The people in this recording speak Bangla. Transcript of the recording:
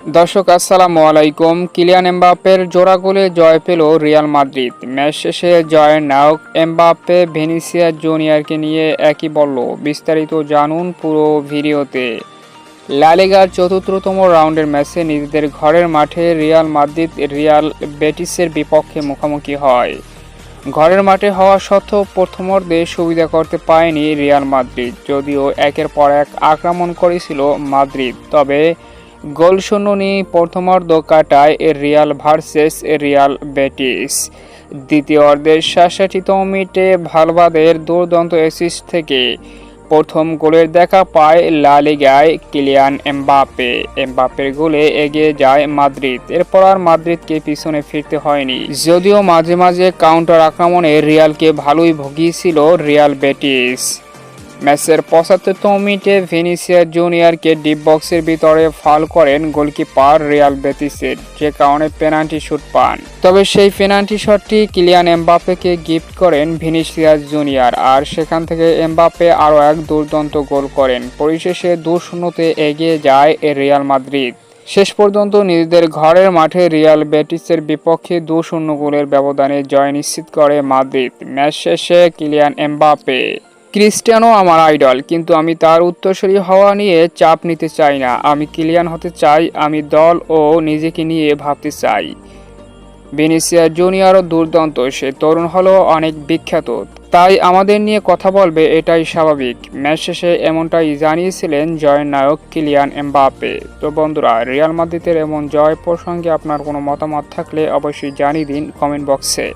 দর্শক, আসসালামু আলাইকুম। কিলিয়ান এমবাপ্পের জোড়া গোলে জয় পেল রিয়াল মাদ্রিদ। ম্যাচ শেষে জয়ের নায়ক এমবাপ্পে ভেনিসিয়া জুনিয়রকে নিয়ে একই বলল। বিস্তারিত জানুন পুরো ভিডিওতে। লালিগার চতুর্থতম রাউন্ডের ম্যাচে নিজেদের ঘরের মাঠে রিয়াল মাদ্রিদ, রিয়াল বেটিসের বিপক্ষে মুখোমুখি হয়। ঘরের মাঠে হওয়া সত্ত্বেও প্রথমার্ধে সুবিধা করতে পারেনি রিয়াল মাদ্রিদ, যদিও একের পর এক আক্রমণ করেছিল মাদ্রিদ। তবে গোলশূন্য নিয়ে প্রথমার্ধ কাটায় রিয়াল ভার্সেস রিয়াল বেটিস। দ্বিতীয় অর্ধের সাতষট্টিতম মিনিটে ভালবাদের দুর্দান্ত অ্যাসিস্ট থেকে প্রথম গোলের দেখা পায় লা লিগায় কিলিয়ান এমবাপে এমবাপের গোলে এগিয়ে যায় মাদ্রিদ। এরপর আর মাদ্রিদকে পিছনে ফিরতে হয়নি। যদিও মাঝে মাঝে কাউন্টার আক্রমণে রিয়ালকে ভালোই ভুগিয়েছিল রিয়াল বেটিস। ম্যাচের পঁচাত্তরতম মিনিটে ভেনিসিয়া জুনিয়রকে ডিপ বক্সের ভিতরে ফাল করেন গোলকিপার রিয়াল বেতিসের, যে কারণে পেনাল্টি শুট পান। তবে সেই পেনাল্টি শটটি কিলিয়ান এমবাপ্পেকে গিফট করেন ভিনিসিয়া জুনিয়র আর সেখান থেকে এমবাপ্পে আরও এক দুর্দান্ত গোল করেন। পরিশেষে দু শূন্যতে এগিয়ে যায় রিয়াল মাদ্রিদ। শেষ পর্যন্ত নিজেদের ঘরের মাঠে রিয়াল বেটিসের বিপক্ষে দু শূন্য গোলের ব্যবধানে জয় নিশ্চিত করে মাদ্রিদ। ম্যাচ শেষে কিলিয়ান এমবাপ্পে ক্রিস্টিয়ানো আমার আইডল, কিন্তু আমি তার উত্তরসূরি হওয়া নিয়ে চাপ নিতে চাই না। আমি ক্লিয়ান হতে চাই, আমি দল ও নিজেকে নিয়ে ভাবতে চাই। বেনিসিয়া জুনিয়রও দুর্দান্ত, সে তরুণ হলেও অনেক বিখ্যাত। তাই আমাদের নিয়ে কথা বলবে, এটাই স্বাভাবিক। ম্যাচ শেষে এমনটাই জানিয়েছিলেন জয়ের নায়ক কিলিয়ান এমবাপে তো বন্ধুরা, রিয়াল মাদ্রিদের এমন জয় প্রসঙ্গে আপনার কোনো মতামত থাকলে অবশ্যই জানিয়ে দিন কমেন্ট বক্সে।